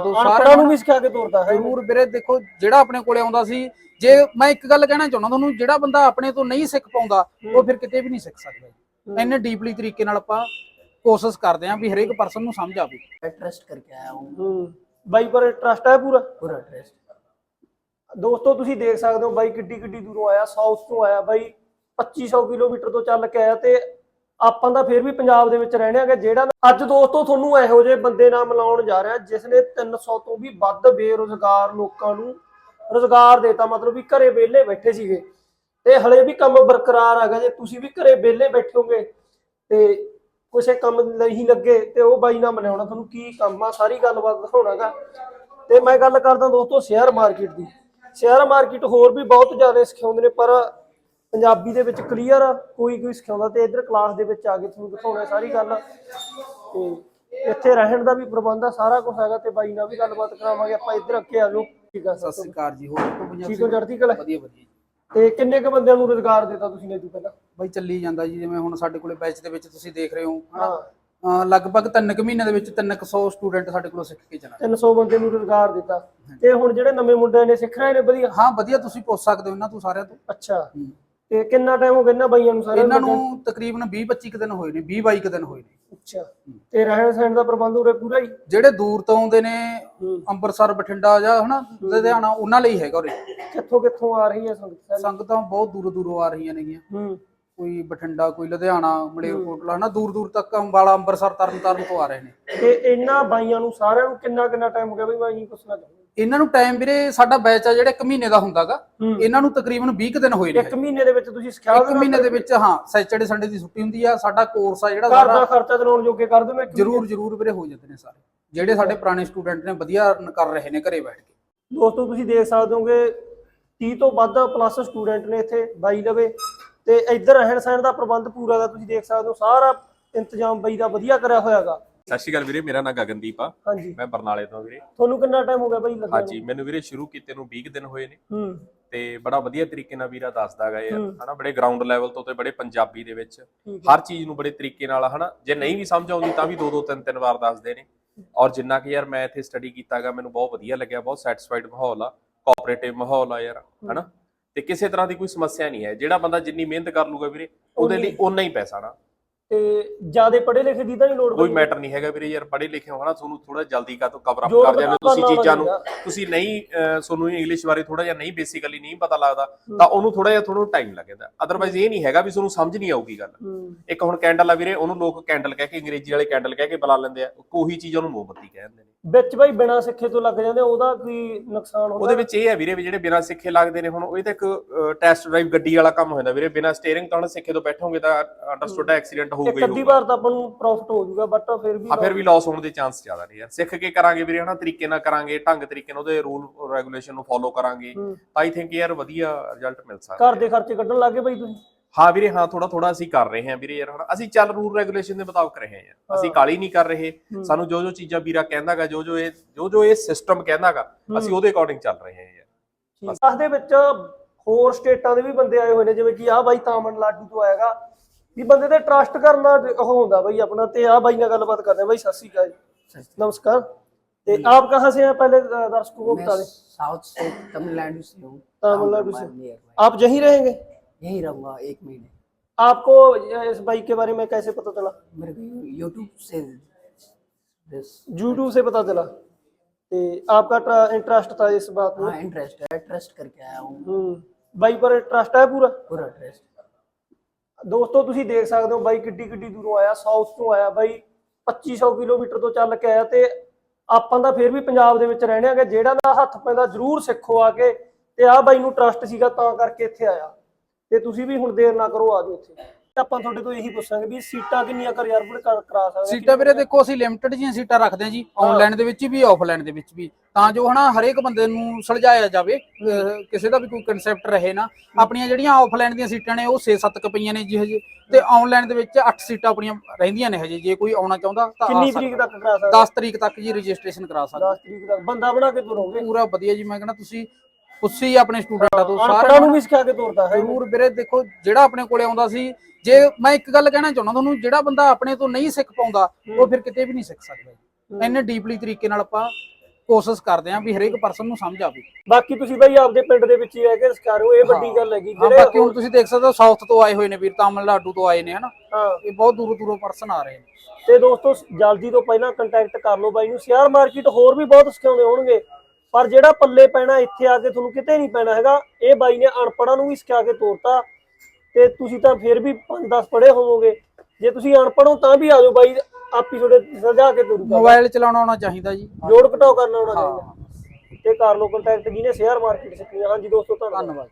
ਤੂੰ ਸਾਰਿਆਂ ਨੂੰ ਵੀ ਸਿਖਾ ਕੇ ਤੋਰਦਾ ਹੈ। ਜ਼ਰੂਰ ਵੀਰੇ ਦੇਖੋ ਜਿਹੜਾ ਆਪਣੇ ਕੋਲੇ ਆਉਂਦਾ ਸੀ ਜੇ ਮੈਂ ਇੱਕ ਗੱਲ ਕਹਿਣਾ ਚਾਹੁੰਦਾ ਤੁਹਾਨੂੰ ਜਿਹੜਾ ਬੰਦਾ ਆਪਣੇ ਤੋਂ ਨਹੀਂ ਸਿੱਖ ਪਾਉਂਦਾ ਉਹ ਫਿਰ ਕਿਤੇ ਵੀ ਨਹੀਂ ਸਿੱਖ ਸਕਦਾ ਇੰਨੇ ਡੀਪਲੀ ਤਰੀਕੇ ਨਾਲ ਆਪਾਂ ਕੋਸ਼ਿਸ਼ ਕਰਦੇ ਆਂ ਵੀ ਹਰੇਕ ਪਰਸਨ ਨੂੰ ਸਮਝ ਆਵੇ। ਮੈਂ ਟਰਸਟ ਕਰਕੇ ਆਇਆ ਹਾਂ। ਬਾਈ ਪਰ ਟਰਸਟ ਹੈ ਪੂਰਾ? ਪੂਰਾ ਟਰਸਟ ਦੋਸਤੋ ਤੁਸੀਂ ਦੇਖ ਸਕਦੇ ਹੋ ਬਾਈ ਕਿੱਡੀ ਕਿੱਡੀ ਦੂਰੋਂ ਆਇਆ ਸਾਊਥ ਤੋਂ ਆਇਆ। ਬਾਈ 2500 ਕਿਲੋਮੀਟਰ ਤੋਂ ਚੱਲ ਕੇ ਆਇਆ ਤੇ ਆਪਾਂ ਦਾ ਫਿਰ ਵੀ ਪੰਜਾਬ ਦੇ ਵਿੱਚ ਰਹਿਣੇ ਆਗੇ ਜਿਹੜਾ ਅੱਜ ਦੋਸਤੋ, ਤੁਹਾਨੂੰ ਇਹੋ ਜਿਹੇ ਬੰਦੇ ਨਾਲ ਮਿਲਾਉਣ ਜਾ ਰਿਹਾ ਜਿਸ ਨੇ 300 ਤੋਂ ਵੀ ਵੱਧ ਬੇਰੁਜ਼ਗਾਰ ਲੋਕਾਂ ਨੂੰ ਰੁਜ਼ਗਾਰ ਦੇਤਾ, ਮਤਲਬ ਵੀ ਘਰੇ ਵਿਹਲੇ ਬੈਠੇ ਸੀਗੇ। ਤੇ ਹਲੇ ਵੀ ਕੰਮ ਬਰਕਰਾਰ ਹੈਗਾ ਜੇ, ਤੁਸੀਂ ਵੀ ਘਰੇ ਵਿਹਲੇ ਬੈਠੋਗੇ ਤੇ ਕਿਸੇ ਕੰਮ ਨਹੀਂ ਲੱਗੇ, ਤੇ ਉਹ ਬਾਈ ਨਾਲ ਮਿਲਾਉਣਾ, ਤੁਹਾਨੂੰ ਕੀ ਕੰਮ ਆ, ਸਾਰੀ ਗੱਲਬਾਤ ਦਿਖਾਉਣਾਗਾ। ਤੇ ਮੈਂ ਗੱਲ ਕਰਦਾ ਦੋਸਤੋ, ਸ਼ੇਅਰ ਮਾਰਕੀਟ ਦੀ। ਸ਼ੇਅਰ ਮਾਰਕੀਟ ਹੋਰ ਵੀ ਬਹੁਤ ਜ਼ਿਆਦਾ ਸਿਖਾਉਂਦੇ ਨੇ, ਪਰ ਪੰਜਾਬੀ ਦੇ ਵਿੱਚ ਕਲੀਅਰ ਕੋਈ ਕੋਈ ਸਿਖਾਉਂਦਾ ਤੇ ਇਧਰ ਕਲਾਸ ਦੇ ਵਿੱਚ ਆ ਕੇ ਤੁਹਾਨੂੰ ਦਿਖਾਉਣਾ ਸਾਰੀ ਗੱਲ। ਤੇ ਇੱਥੇ ਰਹਿਣ ਦਾ ਵੀ ਪ੍ਰਬੰਧ ਆ ਸਾਰਾ ਕੁਝ ਹੈਗਾ ਤੇ ਬਾਈ ਨਾਲ ਵੀ ਗੱਲਬਾਤ ਕਰਾਵਾਂਗੇ ਆਪਾਂ ਇੱਧਰ ਅੱਗੇ ਆ ਜਾਓ। ਠੀਕ ਆ ਸਤਿ ਸ੍ਰੀ ਅਕਾਲ ਜੀ ਹੋਰ ਦੇਖੋ ਪੰਜਾਬ ਠੀਕ ਹੋ ਚੜ੍ਹਦੀ ਕਲਾ? ਵਧੀਆ ਵਧੀਆ। ਤੇ ਕਿੰਨੇ ਕੁ ਬੰਦਿਆਂ ਨੂੰ ਰੋਜ਼ਗਾਰ ਦਿੱਤਾ ਤੁਸੀਂ ਨੇ ਜੀ ਪਹਿਲਾਂ? ਬਾਈ ਚੱਲੀ ਜਾਂਦਾ ਜੀ ਜਿਵੇਂ ਹੁਣ ਸਾਡੇ ਕੋਲੇ ਬੈਚ ਦੇ ਵਿੱਚ ਤੁਸੀਂ ਦੇਖ ਰਹੇ ਹੋ ਹਾਂ। ਲਗਭਗ 3 ਕੁ ਮਹੀਨੇ ਦੇ ਵਿੱਚ 300 ਸਟੂਡੈਂਟ ਸਾਡੇ ਕੋਲੋਂ ਸਿੱਖ ਕੇ ਜਾਣਾ। 300 ਬੰਦੇ ਨੂੰ ਰੋਜ਼ਗਾਰ ਦਿੱਤਾ। ਤੇ ਹੁਣ ਜਿਹੜੇ ਨਵੇਂ ਮੁੰਡੇ ਨੇ ਸਿੱਖ ਰਹੇ ਨੇ ਵਧੀਆ? ਹਾਂ ਵਧੀਆ ਤੁਸੀਂ ਪੁੱਛ ਸਕਦੇ ਹੋ ਇਹਨਾਂ ਤੋਂ ਸਾਰਿਆਂ ਤੋਂ। ਅੱਛਾ। ਤੇ ਕਿੰਨਾ ਟਾਈਮ ਹੋ ਗਿਆ ਇਹਨਾਂ ਬਾਈਆਂ ਨੂੰ ਸਾਰਿਆਂ ਇਹਨਾਂ ਨੂੰ ਤਕਰੀਬਨ 20 25 ਕੁ ਦਿਨ ਹੋਏ ਨੇ 20 22 ਕੁ ਦਿਨ ਹੋਏ ਨੇ। ਅੱਛਾ। ਤੇ ਰਹਿਣ ਸਹਿਣ ਦਾ ਪ੍ਰਬੰਧ ਉਰੇ ਪੂਰਾ ਹੀ? ਜਿਹੜੇ ਦੂਰ ਤੋਂ ਆਉਂਦੇ ਨੇ। ਅੰਮ੍ਰਿਤਸਰ ਬਠਿੰਡਾ ਜਾਂ ਹਨਾ ਲੁਧਿਆਣਾ ਉਹਨਾਂ ਲਈ ਹੈਗਾ ਉਰੇ। ਕਿੱਥੋਂ ਕਿੱਥੋਂ ਆ ਰਹੀ ਹੈ ਸੰਗਤ? ਸੰਗਤਾਂ ਬਹੁਤ ਦੂਰੋਂ ਦੂਰੋਂ ਆ ਰਹੀਆਂ ਨੇਗੀਆਂ। ਹੂੰ। ਕੋਈ ਬਠਿੰਡਾ ਕੋਈ ਲੁਧਿਆਣਾ ਮਲੇਰਕੋਟਲਾ ਹਨਾ ਦੂਰ ਦੂਰ ਤੱਕ ਅੰਬਾਲਾ ਅੰਮ੍ਰਿਤਸਰ ਤਰਨਤਾਰਨ ਤੋਂ ਆ ਰਹੇ ਨੇ। ਤੇ ਇਹਨਾਂ ਬਾਈਆਂ ਨੂੰ ਸਾਰਿਆਂ ਨੂੰ ਕਿੰਨਾ ਕਿੰਨਾ ਟਾਈਮ ਹੋ ਗਿਆ ਬਈ ਮੈਂ ਇਹੀ ਪੁੱਛਣਾ ਚਾਹੁੰਦਾ ਇਹਨਾਂ ਨੂੰ ਟਾਈਮ ਵੀਰੇ ਸਾਡਾ ਬੈਚ ਆ ਜਿਹੜਾ 1 ਮਹੀਨੇ ਦਾ ਹੁੰਦਾਗਾ। ਇਹਨਾਂ ਨੂੰ ਤਕਰੀਬਨ 20 ਕੁ ਦਿਨ ਹੋਏ ਨੇ। ਇੱਕ ਮਹੀਨੇ ਦੇ ਵਿੱਚ ਤੁਸੀਂ ਸਿਖਾ ਇੱਕ ਮਹੀਨੇ ਦੇ ਵਿੱਚ ਹਾਂ ਸੈਚਰਡੇ ਸੰਡੇ ਦੀ ਛੁੱਟੀ ਹੁੰਦੀ ਆ ਸਾਡਾ ਕੋਰਸ ਆ ਜਿਹੜਾ ਘਰ ਦਾ ਸਾਰਾ। ਖਰਚਾ ਚਲਾਉਣ ਜੋਗੇ ਕਰ ਦਿੰਦੇ ਜਰੂਰ ਜਰੂਰ ਵੀਰੇ ਹੋ ਜਾਂਦੇ ਨੇ ਸਾਰੇ। ਜਿਹੜੇ ਸਾਡੇ ਪੁਰਾਣੇ ਸਟੂਡੈਂਟ ਨੇ ਵਧੀਆ ਕਰ ਰਹੇ ਨੇ ਘਰੇ ਬੈਠ ਕੇ। ਦੋਸਤੋ ਤੁਸੀਂ ਦੇਖ ਸਕਦੇ ਹੋਗੇ 30 ਤੋਂ ਵੱਧ ਪਲੱਸ ਸਟੂਡੈਂਟ ਨੇ ਇੱਥੇ ਬਾਈ ਲਵੇ। ਤੇ ਇੱਧਰ ਰਹਿਣ ਸਹਿਣ ਦਾ ਪ੍ਰਬੰਧ ਪੂਰਾ ਦਾ ਤੁਸੀਂ ਦੇਖ ਸਕਦੇ ਹੋ ਸਾਰਾ ਇੰਤਜ਼ਾਮ ਬਾਈ ਦਾ ਵਧੀਆ ਕਰਿਆ ਹੋਇਆਗਾ ਸਤਿ ਸ਼੍ਰੀ ਅਕਾਲ ਵੀਰੇ ਮੇਰਾ ਨਾਮ ਗਗਨਦੀਪ ਆ। ਹਾਂਜੀ। ਮੈਂ ਬਰਨਾਲੇ ਤੋਂ ਵੀਰੇ। ਤੁਹਾਨੂੰ ਕਿੰਨਾ ਟਾਈਮ ਹੋ ਗਿਆ ਬਾਈ ਲੱਗਿਆ ਹਾਂਜੀ ਮੈਨੂੰ ਵੀਰੇ ਸ਼ੁਰੂ ਕੀਤੇ ਨੂੰ 20 ਕੁ ਦਿਨ ਹੋਏ ਨੇ। ਹੂੰ। ਤੇ ਬੜਾ ਵਧੀਆ ਤਰੀਕੇ ਨਾਲ ਵੀਰਾ ਦੱਸਦਾਗਾ ਇਹ। ਹੂੰ। ਹਨਾ ਬੜੇ ਗਰਾਊਂਡ ਲੈਵਲ ਤੋਂ ਤੇ ਬੜੇ ਪੰਜਾਬੀ ਦੇ ਵਿੱਚ। ਹਰ ਚੀਜ਼ ਨੂੰ ਬੜੇ ਤਰੀਕੇ ਨਾਲ ਹਨਾ ਜੇ ਨਹੀਂ ਵੀ ਸਮਝ ਆਉਂਦੀ ਤਾਂ ਵੀ ਦੋ ਦੋ ਤਿੰਨ ਤਿੰਨ ਵਾਰ ਦੱਸਦੇ ਨੇ। ਔਰ ਜਿੰਨਾ ਕਿ ਯਾਰ ਮੈਂ ਇੱਥੇ ਸਟੱਡੀ ਕੀਤਾਗਾ ਮੈਨੂੰ ਬਹੁਤ ਵਧੀਆ ਲੱਗਿਆ ਬਹੁਤ ਸੈਟੀਸਫਾਈਡ ਮਾਹੌਲ ਆ। ਕੋਆਪਰੇਟਿਵ ਮਾਹੌਲ ਆ ਯਾਰ ਹਨਾ। ਤੇ ਕਿਸੇ ਤਰ੍ਹਾਂ ਦੀ ਕੋਈ ਸਮੱਸਿਆ ਨਹੀਂ ਹੈ। ਜਿਹੜਾ ਬੰਦਾ ਜਿੰਨੀ ਮਿਹਨਤ ਕਰ ਲੂਗਾ ਵੀਰੇ ਉਹਦੇ ਲਈ ਓਨਾ ਹੀ ਪੈਸਾ ਨਾ। ਤੇ ਜਿਆਦੇ ਪੜ੍ਹੇ ਲਿਖੇ ਦੀ ਤਾਂ ਨਹੀਂ ਲੋੜ ਕੋਈ? ਮੈਟਰ ਨਹੀਂ ਹੈਗਾ ਵੀਰੇ ਯਾਰ ਪੜ੍ਹੇ ਲਿਖੇ ਹੋ ਹਨਾ ਤੁਹਾਨੂੰ ਥੋੜਾ ਜਲਦੀ ਕਾ ਤੋਂ ਕਵਰ ਅਪ ਕਰ ਜਾਂਦੇ ਤੁਸੀਂ ਚੀਜ਼ਾਂ ਨੂੰ। ਤੁਸੀਂ ਨਹੀਂ ਤੁਹਾਨੂੰ ਇੰਗਲਿਸ਼ ਬਾਰੇ ਥੋੜਾ ਜਿਹਾ ਨਹੀਂ ਬੇਸਿਕਲੀ ਨਹੀਂ ਪਤਾ ਲੱਗਦਾ ਤਾਂ ਉਹਨੂੰ ਥੋੜਾ ਜਿਹਾ ਤੁਹਾਨੂੰ ਟਾਈਮ ਲੱਗਦਾ। ਅਦਰਵਾਈਜ਼ ਇਹ ਨਹੀਂ ਹੈਗਾ ਵੀ ਤੁਹਾਨੂੰ ਸਮਝ ਨਹੀਂ ਆਊਗੀ ਗੱਲ। ਇੱਕ ਹੁਣ ਕੈਂਡਲ ਆ ਵੀਰੇ ਉਹਨੂੰ ਲੋਕ ਕੈਂਡਲ ਕਹਿ ਕੇ ਅੰਗਰੇਜ਼ੀ ਵਾਲੇ ਕੈਂਡਲ ਕਹਿ ਕੇ ਬੁਲਾ ਲੈਂਦੇ ਆ। ਉਹੀ ਚੀਜ਼ ਉਹਨੂੰ ਮੋਮਬੱਤੀ ਕਹਿ ਦਿੰਦੇ ਨੇ। ਵਿੱਚ ਬਾਈ ਬਿਨਾ ਸਿੱਖੇ ਤੋਂ ਲੱਗ ਜਾਂਦੇ ਉਹਦਾ ਕੀ ਨੁਕਸਾਨ ਹੁੰਦਾ? ਉਹਦੇ ਵਿੱਚ ਇਹ ਹੈ ਵੀਰੇ ਵੀ ਜਿਹੜੇ ਬਿਨਾਂ ਸਿੱਖੇ ਲੱਗਦੇ ਨੇ ਹੁਣ ਉਹ ਤਾਂ ਇੱਕ ਟੈਸਟ ਡਰਾਈਵ ਗੱਡੀ ਵਾਲਾ ਕੰਮ ਹੋ ਜਾਂਦਾ ਵੀਰੇ। ਬਿਨਾਂ ਸਟੀਅਰਿੰਗ ਤੋਂ ਸਿੱਖੇ ਤੋਂ ਬੈਠੋਗੇ ਤਾਂ ਅੰਡਰਸਟੂਡ ਐਕਸੀਡੈਂਟ ਹੋਊਗਾ ਇੱਕ ਹੀ ਅੱਧੀ ਵਾਰ ਤਾਂ ਆਪਾਂ ਨੂੰ ਪ੍ਰੋਫਿਟ ਹੋ ਜਾਊਗਾ ਬਟ ਫਿਰ ਵੀ ਆ ਫਿਰ ਵੀ ਲਾਸ ਹੋਣ ਦੇ ਚਾਂਸ ਜ਼ਿਆਦਾ ਨੇ ਯਾਰ। ਸਿੱਖ ਕੇ ਕਰਾਂਗੇ ਵੀਰੇ ਹਨਾ ਤਰੀਕੇ ਨਾਲ ਕਰਾਂਗੇ ਢੰਗ ਤਰੀਕੇ ਨਾਲ ਉਹਦੇ ਰੂਲ ਰੈਗੂਲੇਸ਼ਨ ਨੂੰ ਫੋਲੋ ਕਰਾਂਗੇ ਹੂੰ। ਤਾਂ ਆਈ ਥਿੰਕ ਯਾਰ ਵਧੀਆ ਰਿਜ਼ਲਟ ਮਿਲ ਸਕਦਾ ਘਰ ਦੇ ਖਰਚੇ ਕੱਢਣ ਲੱਗੇ ਬਾਈ ਤੁਸੀਂ? ਹਾਂ ਵੀਰੇ ਹਾਂ ਥੋੜਾ ਥੋੜਾ ਅਸੀਂ ਕਰ ਰਹੇ ਹਾਂ ਵੀਰੇ ਯਾਰ ਹਨਾ। ਅਸੀਂ ਚੱਲ ਰੂਲ ਰੈਗੂਲੇਸ਼ਨ ਦੇ ਮੁਤਾਬਕ ਰਹੇ ਹਾਂ ਯਾਰ। ਅਸੀਂ ਕਾਲੀ ਨਹੀਂ ਕਰ ਰਹੇ। ਸਾਨੂੰ ਜੋ ਜੋ ਚੀਜ਼ਾਂ ਵੀਰਾ ਕਹਿੰਦਾਗਾ ਜੋ ਜੋ ਇਹ ਜੋ ਜੋ ਇਹ ਸਿਸਟਮ ਕਹਿੰਦਾਗਾ ਅਸੀਂ ਉਹਦੇ ਅਕੋਰਡਿੰਗ ਚੱਲ ਰਹੇ ਹਾਂ ਯਾਰ। ਇਸ ਦੇ ਵਿੱਚ ਹੋਰ ਸਟੇਟਾਂ ਦੇ ਵੀ ਬੰਦੇ ਆਏ ਹੋਏ ਨੇ ਜਿਵੇਂ ਕਿ ਆਹ ਬਾਈ ਤਾਮਿਲਨਾਡੂ ਤੋਂ ਆਏਗਾ ਵੀ ਬੰਦੇ ਤੇ ਟਰਸਟ ਕਰਨਾ ਉਹ ਹੁੰਦਾ ਬਾਈ ਆਪਣਾ ਤੇ ਆਹ ਬਾਈ ਨਾਲ ਗੱਲਬਾਤ ਕਰਦੇ ਆ ਬਾਈ ਸਤਿ ਸ਼੍ਰੀ ਅਕਾਲ ਜੀ नमस्कार ਤੇ ਆਪ कहाँ से हैं पहले अ, दर्शकों को मैं बता दें साउथ से तमिलनाडु से हूँ तमिलनाडु से। से आप यहीं रहेंगे यहीं रहूंगा एक महीने आपको इस बाइक के बारे में कैसे पता चला मेरे को यूट्यूब से this- यूट्यूब से पता चला ਤੇ आपका इंटरेस्ट था इस बात में हाँ इंटरेस्ट है ट्रस्ट करके आया हूँ ਹੂੰ ਬਾਈ ਪਰ ਇੰਟਰਸਟ ਹੈ ਪੂਰਾ पूरा ट्रस्ट ਦੋਸਤੋ, ਤੁਸੀਂ ਦੇਖ ਸਕਦੇ ਹੋ ਬਾਈ ਕਿੱਡੀ ਕਿੱਡੀ ਦੂਰੋਂ ਆਇਆ ਸਾਊਥ ਤੋਂ ਆਇਆ ਬਾਈ 2500 ਕਿਲੋਮੀਟਰ ਤੋਂ ਚੱਲ ਕੇ ਆਇਆ ਤੇ ਆਪਾਂ ਦਾ ਫਿਰ ਵੀ ਪੰਜਾਬ ਦੇ ਵਿੱਚ ਰਹਿਣੇ ਆਗੇ ਜਿਹੜਾ ਦਾ ਹੱਥ ਪੈਂਦਾ ਜ਼ਰੂਰ ਸਿੱਖੋ ਆ ਕੇ ਤੇ ਆ ਬਾਈ ਨੂੰ ਟਰਸਟ ਸੀਗਾ ਤਾਂ ਕਰਕੇ ਇੱਥੇ ਆਇਆ। ਤੇ ਤੁਸੀਂ ਵੀ ਹੁਣ ਦੇਰ ਨਾ ਕਰੋ, ਆ ਜਾਓ ਇੱਥੇ। ਆਪਾਂ ਤੁਹਾਡੇ ਤੋਂ ਇਹੀ ਪੁੱਛਾਂਗੇ ਵੀ ਸੀਟਾਂ ਕਿੰਨੀਆਂ ਕਰ ਯਾਰ ਕਰਾ ਸਕਦੇ ਸੀਟਾਂ ਵੀਰੇ ਦੇਖੋ ਅਸੀਂ ਲਿਮਟਿਡ ਜੀਆਂ ਸੀਟਾਂ ਰੱਖਦੇ ਹਾਂ ਜੀ ਆਨਲਾਈਨ ਦੇ ਵਿੱਚ ਵੀ ਆਫਲਾਈਨ ਦੇ ਵਿੱਚ ਵੀ। ਤਾਂ ਜੋ ਹਨਾ ਹਰੇਕ ਬੰਦੇ ਨੂੰ ਸੁਲਝਾਇਆ ਜਾਵੇ ਕਿਸੇ ਦਾ ਵੀ ਕੋਈ ਕਨਸੈਪਟ ਰਹੇ ਨਾ। ਆਪਣੀਆਂ ਜਿਹੜੀਆਂ ਆਫਲਾਈਨ ਦੀਆਂ ਸੀਟਾਂ ਨੇ ਉਹ 6-7 ਕ ਪਈਆਂ ਨੇ ਜੀ ਹਜੇ। ਤੇ ਆਨਲਾਈਨ ਦੇ ਵਿੱਚ 8 ਸੀਟਾਂ ਆਪਣੀਆਂ ਰਹਿੰਦੀਆਂ ਨੇ ਹਜੇ ਜੇ ਕੋਈ ਆਉਣਾ ਚਾਹੁੰਦਾ ਤਾਂ ਕਿੰਨੀ। ਤਰੀਕ ਤੱਕ ਕਰਾ ਸਕਦੇ 10 ਤਰੀਕ ਤੱਕ ਜੀ ਰਜਿਸਟ੍ਰੇਸ਼ਨ ਕਰਾ ਸਕਦਾ 10 ਤਰੀਕ ਤੱਕ। ਬੰਦਾ ਬਣਾ ਕੇ ਤੁਰੋਗੇ? ਪੂਰਾ ਵਧੀਆ ਜੀ ਮੈਂ ਕਹਿੰਦਾ ਤੁਸੀਂ ਪੁੱਛੀ ਆਪਣੇ ਸਟੂਡੈਂਟਾਂ ਤੋਂ ਸਾਰਿਆਂ ਨੂੰ ਵੀ ਸਿਖਾ ਕੇ ਤੁਰਦਾ ਹੈ। ਜ਼ਰੂਰ ਵੀਰੇ ਦੇਖੋ ਜਿਹੜਾ ਆਪਣੇ ਕੋਲੇ ਆਉਂਦਾ ਸੀ ਜੇ ਮੈਂ ਇੱਕ ਗੱਲ ਕਹਿਣਾ ਚਾਹੁੰਦਾ ਤੁਹਾਨੂੰ ਜਿਹੜਾ ਬੰਦਾ ਆਪਣੇ ਤੋਂ ਨਹੀਂ ਸਿੱਖ ਪਾਉਂਦਾ ਉਹ ਫਿਰ ਕਿਤੇ ਵੀ ਨਹੀਂ ਸਿੱਖ ਸਕਦਾ। ਇੰਨੇ ਡੀਪਲੀ ਤਰੀਕੇ ਨਾਲ ਆਪਾਂ ਕੋਸ਼ਿਸ਼ ਕਰਦੇ ਆਂ ਵੀ ਹਰੇਕ ਪਰਸਨ ਨੂੰ ਸਮਝ ਆਵੇ। ਬਾਕੀ ਤੁਸੀਂ ਬਾਈ ਆਪਦੇ ਪਿੰਡ ਦੇ ਵਿੱਚ ਹੀ ਰਹਿ ਕੇ ਹੋ ਇਹ ਵੱਡੀ। ਗੱਲ ਹੈਗੀ। ਹਾਂ ਬਾਕੀ ਹੁਣ ਤੁਸੀਂ ਦੇਖ ਸਕਦੇ ਹੋ ਸਾਊਥ ਤੋਂ ਆਏ ਹੋਏ ਨੇ ਵੀਰ ਤਾਮਿਲਨਾਡੂ ਤੋਂ ਆਏ ਨੇ ਹਨਾ? ਇਹ ਬਹੁਤ ਦੂਰੋਂ ਦੂਰੋਂ ਪਰਸਨ ਆ ਰਹੇ ਨੇ। ਤੇ ਦੋਸਤੋ ਜਲਦੀ ਤੋਂ ਪਹਿਲਾਂ ਕੰਟੈਕਟ ਕਰ ਲਓ ਬਾਈ ਨੂੰ। ਸ਼ੇਅਰ ਮਾਰਕੀਟ ਹੋਰ ਵੀ ਬਹੁਤ ਸਿਖਾਉਂਦੇ ਹੋਣਗੇ। ਪਰ ਜਿਹੜਾ ਪੱਲੇ ਪੈਣਾ ਇੱਥੇ ਆ ਕੇ ਤੁਹਾਨੂੰ ਕਿਤੇ ਨਹੀਂ ਪੈਣਾ ਹੈਗਾ ਇਹ ਬਾਈ ਨੇ ਅਨਪੜਾਂ ਨੂੰ ਵੀ ਸਿਖਾ ਕੇ ਤੋਰਤਾ ਤੇ ਤੁਸੀਂ ਤਾਂ ਫਿਰ ਵੀ 5-10 ਪੜ੍ਹੇ ਹੋਵੋਗੇ। ਜੇ ਤੁਸੀਂ ਅਨਪੜ੍ਹ ਹੋ ਤਾਂ ਵੀ ਆ ਜਾਓ ਬਾਈ ਆਪੀ ਤੁਹਾਡੇ ਸਮਝਾ ਕੇ ਤੋਰੂਗਾ। ਮੋਬਾਈਲ ਚਲਾਉਣਾ ਆਉਣਾ ਚਾਹੀਦਾ ਜੀ। ਜੋੜ ਘਟਾਓ ਕਰਨਾ ਹਾਂ। ਚਾਹੀਦਾ। ਤੇ ਕਰ ਲਓ ਕੰਟੈਕਟ ਜਿਹਨੇ ਸ਼ੇਅਰ ਮਾਰਕੀਟ ਸਿੱਖਣੀ ਆ। ਹਾਂਜੀ ਦੋਸਤੋ ਧੰਨਵਾਦ।